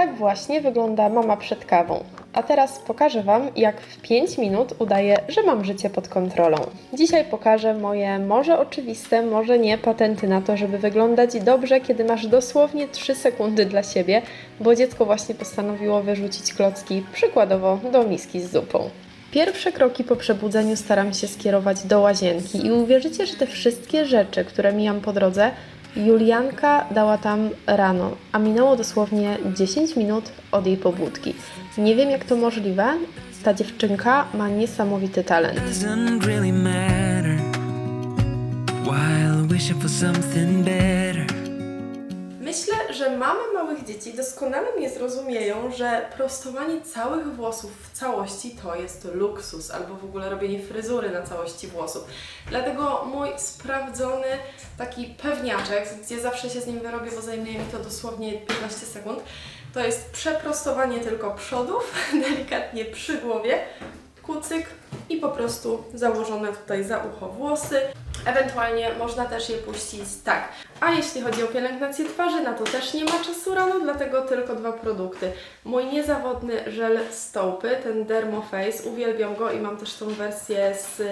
Tak właśnie wygląda mama przed kawą. A teraz pokażę Wam, jak w 5 minut udaję, że mam życie pod kontrolą. Dzisiaj pokażę moje może oczywiste, może nie patenty na to, żeby wyglądać dobrze, kiedy masz dosłownie 3 sekundy dla siebie, bo dziecko właśnie postanowiło wyrzucić klocki, przykładowo do miski z zupą. Pierwsze kroki po przebudzeniu staram się skierować do łazienki i uwierzycie, że te wszystkie rzeczy, które mijam po drodze, Julianka dała tam rano, a minęło dosłownie 10 minut od jej pobudki. Nie wiem jak to możliwe, ta dziewczynka ma niesamowity talent. while wishing for something better. Że mamy małych dzieci doskonale mnie zrozumieją, że prostowanie całych włosów w całości to jest luksus, albo w ogóle robienie fryzury na całości włosów. Dlatego mój sprawdzony taki pewniaczek, gdzie zawsze się z nim wyrobię, bo zajmuje mi to dosłownie 15 sekund, to jest przeprostowanie tylko przodów, delikatnie przy głowie, kucyk i po prostu założone tutaj za ucho włosy. Ewentualnie można też je puścić tak. A jeśli chodzi o pielęgnację twarzy, na to też nie ma czasu rano, dlatego tylko dwa produkty. Mój niezawodny żel stopy, ten Dermoface, uwielbiam go i mam też tą wersję z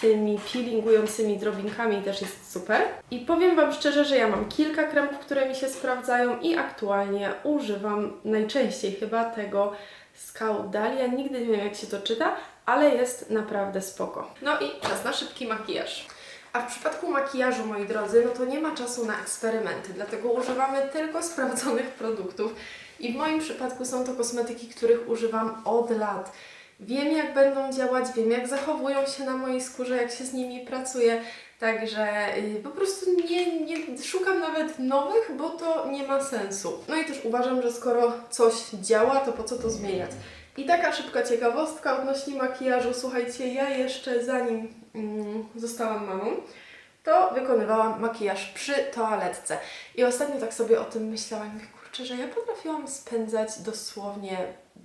tymi peelingującymi drobinkami, też jest super. I powiem Wam szczerze, że ja mam kilka kremów, które mi się sprawdzają i aktualnie używam najczęściej chyba tego z Caudalia. Nigdy nie wiem jak się to czyta, ale jest naprawdę spoko. No i czas na szybki makijaż. A w przypadku makijażu, moi drodzy, no to nie ma czasu na eksperymenty, dlatego używamy tylko sprawdzonych produktów. I w moim przypadku są to kosmetyki, których używam od lat. Wiem, jak będą działać, wiem, jak zachowują się na mojej skórze, jak się z nimi pracuje. Także y, po prostu nie, nie szukam nawet nowych, bo to nie ma sensu. No i też uważam, że skoro coś działa, to po co to zmieniać? I taka szybka ciekawostka odnośnie makijażu. Słuchajcie, ja jeszcze zanim mm, zostałam mamą, to wykonywałam makijaż przy toaletce. I ostatnio tak sobie o tym myślałam, mówię, kurczę, że ja potrafiłam spędzać dosłownie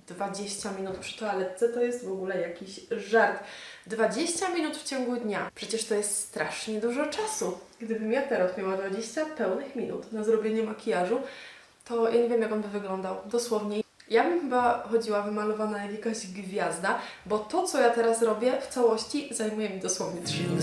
20 minut przy toaletce, to jest w ogóle jakiś żart. 20 minut w ciągu dnia. Przecież to jest strasznie dużo czasu. Gdybym ja teraz miała 20 pełnych minut na zrobienie makijażu, to ja nie wiem, jak on by wyglądał. Dosłownie. Ja bym chyba chodziła wymalowana jak jakaś gwiazda, bo to, co ja teraz robię w całości, zajmuje mi dosłownie 3 feel minuty.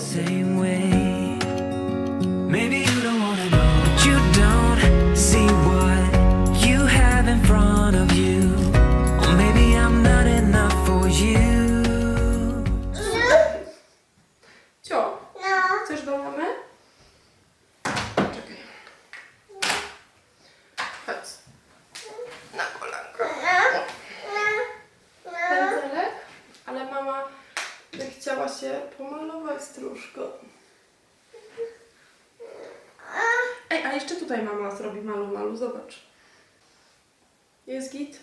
Jeszcze tutaj mama zrobi malu malu, zobacz. Jest git?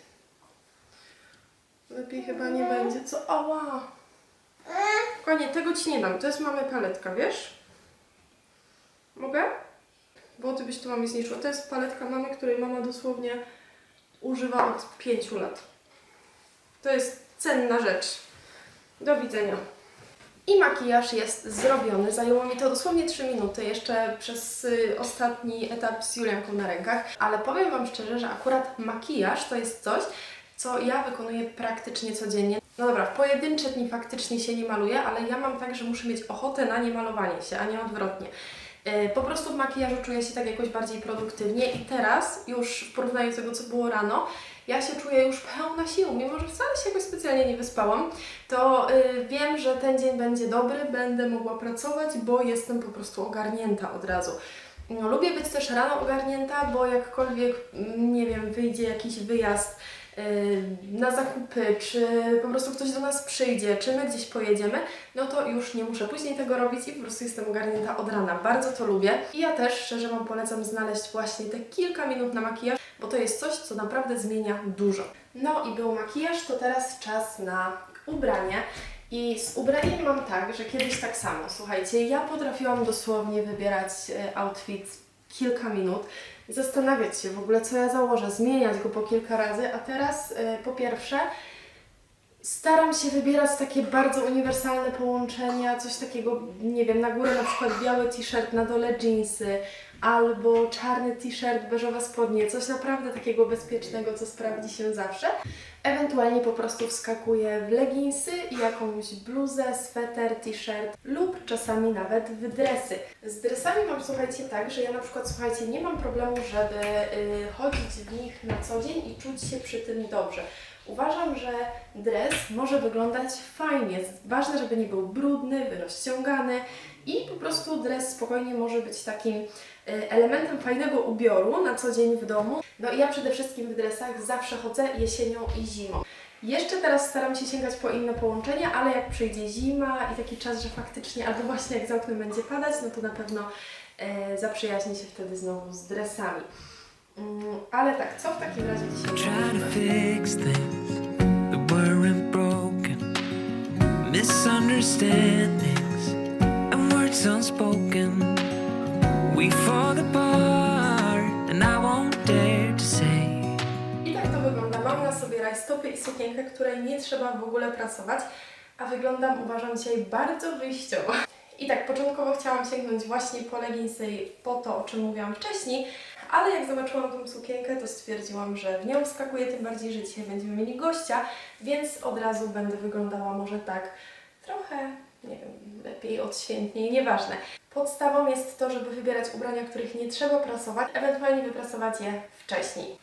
Lepiej chyba nie będzie, co? Ała! Konie, tego ci nie dam, to jest mamy paletka, wiesz? Mogę? Bo ty byś tu mamie zniszczyła. To jest paletka mamy, której mama dosłownie używa od 5 lat. To jest cenna rzecz. Do widzenia. I makijaż jest zrobiony. Zajęło mi to dosłownie 3 minuty, jeszcze przez y, ostatni etap z Julianką na rękach. Ale powiem Wam szczerze, że akurat makijaż to jest coś, co ja wykonuję praktycznie codziennie. No dobra, w pojedyncze dni faktycznie się nie maluję, ale ja mam tak, że muszę mieć ochotę na nie malowanie się, a nie odwrotnie. Yy, Po prostu w makijażu czuję się tak jakoś bardziej produktywnie i teraz już w porównaniu do tego, co było rano, ja się czuję już pełna sił, mimo że wcale się jakoś specjalnie nie wyspałam, to yy, wiem, że ten dzień będzie dobry, będę mogła pracować, bo jestem po prostu ogarnięta od razu. No, lubię być też rano ogarnięta, bo jakkolwiek, mm, nie wiem, wyjdzie jakiś wyjazd yy, na zakupy, czy po prostu ktoś do nas przyjdzie, czy my gdzieś pojedziemy, no to już nie muszę później tego robić i po prostu jestem ogarnięta od rana. Bardzo to lubię. I ja też szczerze Wam polecam znaleźć właśnie te kilka minut na makijaż, bo to jest coś, co naprawdę zmienia dużo. No i był makijaż, to teraz czas na ubranie. I z ubraniem mam tak, że kiedyś tak samo, słuchajcie, ja potrafiłam dosłownie wybierać e, outfit kilka minut, zastanawiać się w ogóle, co ja założę, zmieniać go po kilka razy, a teraz e, po pierwsze staram się wybierać takie bardzo uniwersalne połączenia, coś takiego, nie wiem, na górę na przykład biały t-shirt, na dole jeansy, albo czarny t-shirt, beżowe spodnie, coś naprawdę takiego bezpiecznego, co sprawdzi się zawsze. Ewentualnie po prostu wskakuję w leginsy jakąś bluzę, sweter, t-shirt lub czasami nawet w dresy. Z dresami mam, słuchajcie, tak, że ja na przykład, słuchajcie, nie mam problemu, żeby y, chodzić w nich na co dzień i czuć się przy tym dobrze. Uważam, że dres może wyglądać fajnie. Ważne, żeby nie był brudny, rozciągany i po prostu dres spokojnie może być takim y, elementem fajnego ubioru na co dzień w domu. No i ja przede wszystkim w dresach zawsze chodzę jesienią i zimą. Jeszcze teraz staram się sięgać po inne połączenia, ale jak przyjdzie zima i taki czas, że faktycznie, albo właśnie jak za oknem będzie padać, no to na pewno e, zaprzyjaźnię się wtedy znowu z dresami. Mm, ale tak, co w takim razie dzisiaj Try to robimy? fix things that weren't broken. Misunderstandings and words unspoken. We fall apart, and I won't dare to say. I tak to wygląda. Mam na sobie rajstopy i sukienkę, której nie trzeba w ogóle prasować, a wyglądam, uważam, dzisiaj bardzo wyjściowo. I tak, początkowo chciałam sięgnąć właśnie po leginsy po to, o czym mówiłam wcześniej, ale jak zobaczyłam tą sukienkę, to stwierdziłam, że w nią wskakuję, tym bardziej, że dzisiaj będziemy mieli gościa, więc od razu będę wyglądała może tak trochę, nie wiem, lepiej, odświętniej, nieważne. Podstawą jest to, żeby wybierać ubrania, których nie trzeba prasować, ewentualnie wyprasować je wcześniej.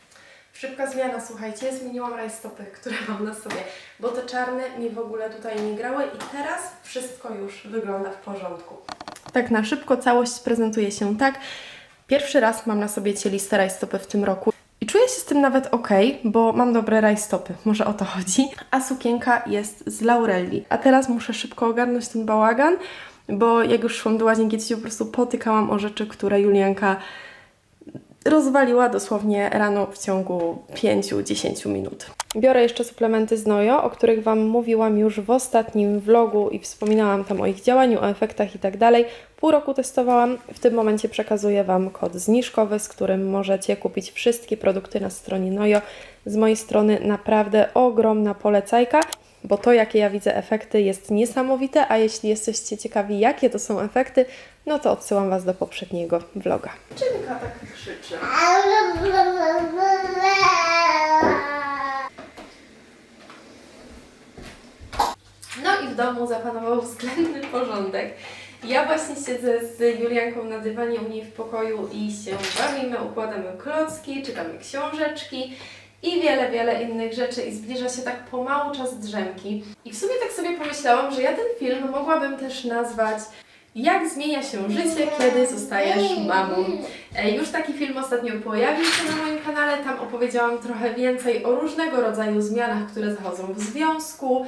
Szybka zmiana, słuchajcie, zmieniłam rajstopy, które mam na sobie, bo te czarne mi w ogóle tutaj nie grały i teraz wszystko już wygląda w porządku. Tak na szybko całość prezentuje się tak. Pierwszy raz mam na sobie cieliste rajstopy w tym roku i czuję się z tym nawet ok, bo mam dobre rajstopy, może o to chodzi. A sukienka jest z Laurelli. A teraz muszę szybko ogarnąć ten bałagan, bo jak już szłam do łazienki, to się po prostu potykałam o rzeczy, które Julianka rozwaliła dosłownie rano w ciągu 5-10 minut. Biorę jeszcze suplementy z Nojo, o których Wam mówiłam już w ostatnim vlogu i wspominałam tam o ich działaniu, o efektach i tak. Pół roku testowałam, w tym momencie przekazuję Wam kod zniżkowy, z którym możecie kupić wszystkie produkty na stronie Nojo. Z mojej strony naprawdę ogromna polecajka, bo to jakie ja widzę efekty jest niesamowite, a jeśli jesteście ciekawi jakie to są efekty, no to odsyłam Was do poprzedniego vloga. Czynka tak krzyczy. No i w domu zapanował względny porządek. Ja właśnie siedzę z Julianką na dywanie u niej w pokoju i się bawimy, układamy klocki, czytamy książeczki i wiele, wiele innych rzeczy i zbliża się tak pomału czas drzemki. I w sumie tak sobie pomyślałam, że ja ten film mogłabym też nazwać jak zmienia się życie, kiedy zostajesz mamą. E, Już taki film ostatnio pojawił się na moim kanale. Tam opowiedziałam trochę więcej o różnego rodzaju zmianach, które zachodzą w związku,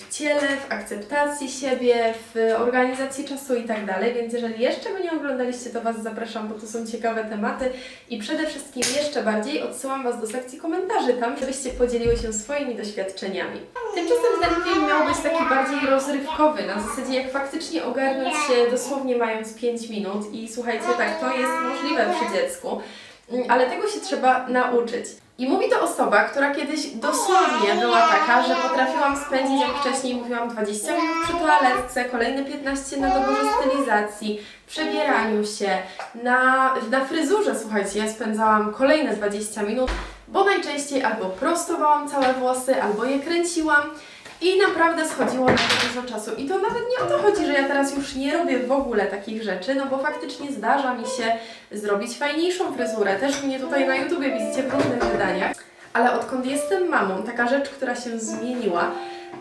w ciele, w akceptacji siebie, w organizacji czasu i tak dalej. Więc jeżeli jeszcze go nie oglądaliście, to Was zapraszam, bo to są ciekawe tematy i przede wszystkim jeszcze bardziej odsyłam Was do sekcji komentarzy tam, żebyście podzieliły się swoimi doświadczeniami. Tymczasem ten film miał być taki bardziej rozrywkowy, na zasadzie jak faktycznie ogarnąć się dosłownie mając 5 minut i słuchajcie, tak, to jest możliwe przy dziecku, ale tego się trzeba nauczyć. I mówi to osoba, która kiedyś dosłownie była taka, że potrafiłam spędzić, jak wcześniej mówiłam, 20 minut przy toaletce, kolejne 15 na doborze stylizacji, przebieraniu się, na, na fryzurze, słuchajcie, ja spędzałam kolejne 20 minut, bo najczęściej albo prostowałam całe włosy, albo je kręciłam. I naprawdę schodziło na to dużo czasu. I to nawet nie o to chodzi, że ja teraz już nie robię w ogóle takich rzeczy, no bo faktycznie zdarza mi się zrobić fajniejszą fryzurę. Też mnie tutaj na YouTubie widzicie w różnych wydaniach. Ale odkąd jestem mamą, taka rzecz, która się zmieniła,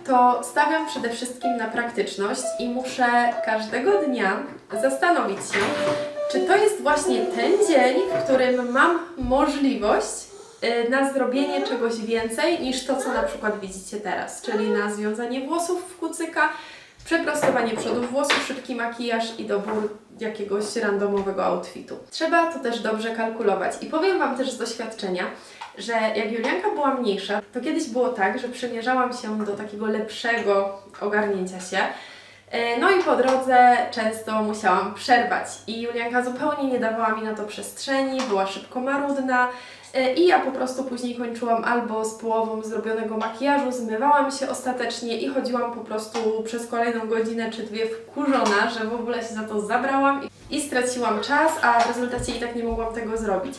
to stawiam przede wszystkim na praktyczność i muszę każdego dnia zastanowić się, czy to jest właśnie ten dzień, w którym mam możliwość na zrobienie czegoś więcej niż to, co na przykład widzicie teraz, czyli na związanie włosów w kucyka, przeprostowanie przodów włosów, szybki makijaż i dobór jakiegoś randomowego outfitu. Trzeba to też dobrze kalkulować i powiem Wam też z doświadczenia, że jak Julianka była mniejsza, to kiedyś było tak, że przymierzałam się do takiego lepszego ogarnięcia się. E, No i po drodze często musiałam przerwać i Julianka zupełnie nie dawała mi na to przestrzeni, była szybko marudna i ja po prostu później kończyłam albo z połową zrobionego makijażu, zmywałam się ostatecznie i chodziłam po prostu przez kolejną godzinę czy dwie wkurzona, że w ogóle się za to zabrałam. i straciłam czas, a w rezultacie i tak nie mogłam tego zrobić.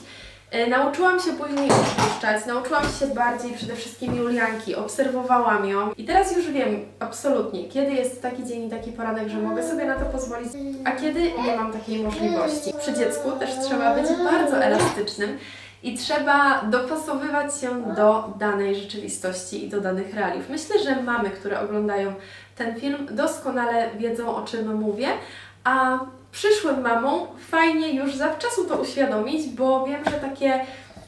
E, Nauczyłam się później odpuszczać, nauczyłam się bardziej przede wszystkim Julianki, obserwowałam ją i teraz już wiem absolutnie, kiedy jest taki dzień i taki poranek, że mogę sobie na to pozwolić, a kiedy nie mam takiej możliwości. Przy dziecku też trzeba być bardzo elastycznym i trzeba dopasowywać się do danej rzeczywistości i do danych realiów. Myślę, że mamy, które oglądają ten film, doskonale wiedzą o czym mówię, a przyszłym mamom fajnie już zawczasu to uświadomić, bo wiem, że takie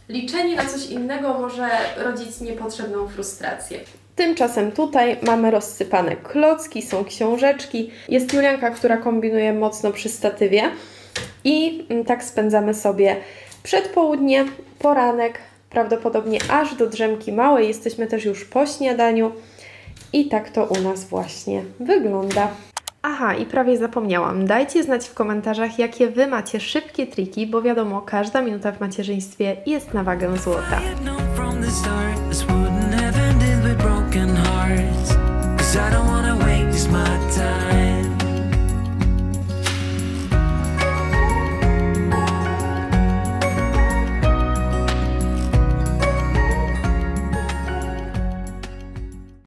liczenie na coś innego może rodzić niepotrzebną frustrację. Tymczasem tutaj mamy rozsypane klocki, są książeczki, jest Julianka, która kombinuje mocno przy statywie i mm, tak spędzamy sobie przedpołudnie, poranek, prawdopodobnie aż do drzemki małej. Jesteśmy też już po śniadaniu i tak to u nas właśnie wygląda. Aha, i prawie zapomniałam. Dajcie znać w komentarzach, jakie Wy macie szybkie triki, bo wiadomo, każda minuta w macierzyństwie jest na wagę złota.